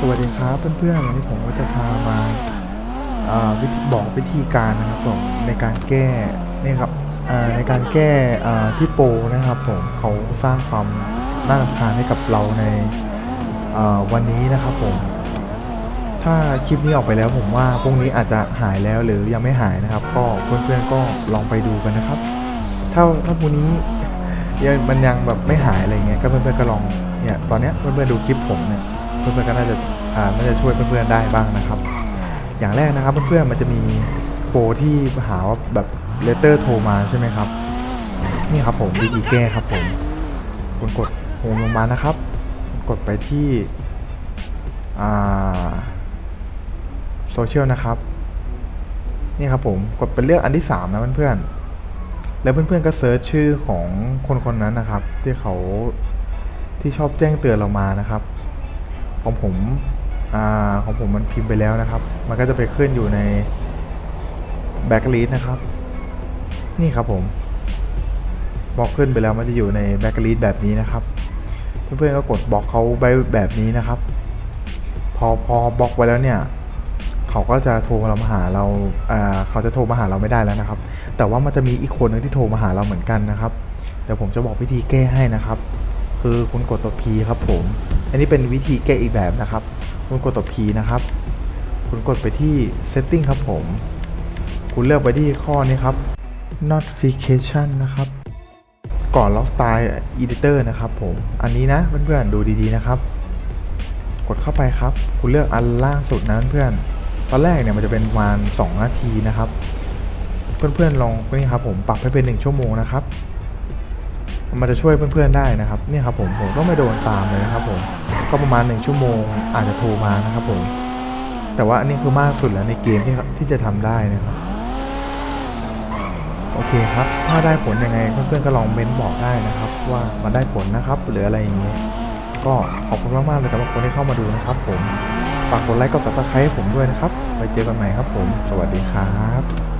สวัสดีครับเพื่อนๆวันนี้ผมก็จะพามาอ่าวิธีบอกวิธีการนะครับผมในการแก้นี่ครับในการแก้ที่โปนะครับผมเขาสร้างความน่ารำคาญให้กับเราในวันนี้นะครับผมถ้าคลิปนี้ออกไปแล้วผมว่าพรุ่งนี้อาจจะหายแล้วหรือยังไม่หายนะครับ ก็เพื่อนๆก็ลองไปดูกันนะครับ ถ้าถ้าพรุ่งนี้ยังมันยังแบบไม่หายอะไรเงี้ยก็เพื่อนๆก็ลองเนี่ยตอนเนี้ยเพื่อนๆดูคลิปผมเนี่ย พื่อนๆก็น่าจะอ่าน่าจะช่วยเพื่อนๆได้บ้างนะครับ อย่างแรกนะครับเพื่อนๆมันจะมีโปรที่หาว่าแบบเลเตอร์โทรมาใช่ไหมครับนี่ครับผมวิธีแก้ครับผมคุณกดโฮมลงมานะครับ กดไปที่อ่าโซเชียลนะครับนี่ครับผมกดไปเลือกอันที่ 3 นะเพื่อนๆ แล้วเพื่อนๆก็เซิร์ชชื่อของคนคนนั้นนะครับ ที่เขาที่ชอบแจ้งเตือนเรามานะครับ ของผมอ่าของผมมันพิมพ์ไปแล้วนะครับ มันก็จะไปขึ้นอยู่ในแบ็กลิสนะครับ นี่ครับผมบล็อกขึ้นไปแล้วมันจะอยู่ในแบ็กลิสแบบนี้นะครับ เพื่อนๆก็กดบล็อกเขาไปแบบนี้นะครับ พอพอบล็อกไว้แล้วเนี่ยเขาก็จะโทรมาหาเราอ่าเขาจะโทรมาหาเราไม่ได้แล้วนะครับ แต่ว่ามันจะมีอีกคนหนึงที่โทรมาหาเราเหมือนกันนะครับ เดี๋ยวผมจะบอกวิธีแก้ให้นะครับ คือคุณกดตัว P ครับผม อันนี้เป็นวิธีแก้อีกแบบนะครับ คุณกดตัว P นะครับ คุณกดไปที่ setting ครับผม คุณเลือกไปที่ข้อนี้ครับ notification นะครับ ก่อนล็อกสไตล์ editor นะครับผม อันนี้นะเพื่อนๆดูดีๆนะครับ กดเข้าไปครับ คุณเลือกอันล่างสุดนะเพื่อนๆตอนแรกเนี่ยมันจะเป็นประมาณ2นาทีนะครับ เพื่อนๆลองนี่ครับผมปรับให้เป็น 1 ชั่วโมงนะครับ มันจะช่วยเพื่อนๆได้นะครับเนี่ยครับผมผมก็ไม่โดนตามเลยนะครับผมก็ประมาณ1ชั่วโมงอาจจะโทรมานะครับผมแต่ว่าอันนี้คือมากสุดแล้วในเกมที่ที่จะทำได้นะครับโอเคครับ ถ้าได้ผลยังไงเพื่อนๆก็ลองเม้นบอกได้นะครับ ว่ามันได้ผลนะครับหรืออะไรอย่างเงี้ยก็ขอบคุณมากๆเลยสำหรับคนที่เข้ามาดูนะครับผมฝากกดไลค์กด subscribe ให้ผมด้วยนะครับไว้เจอกันใหม่ครับผม สวัสดีครับ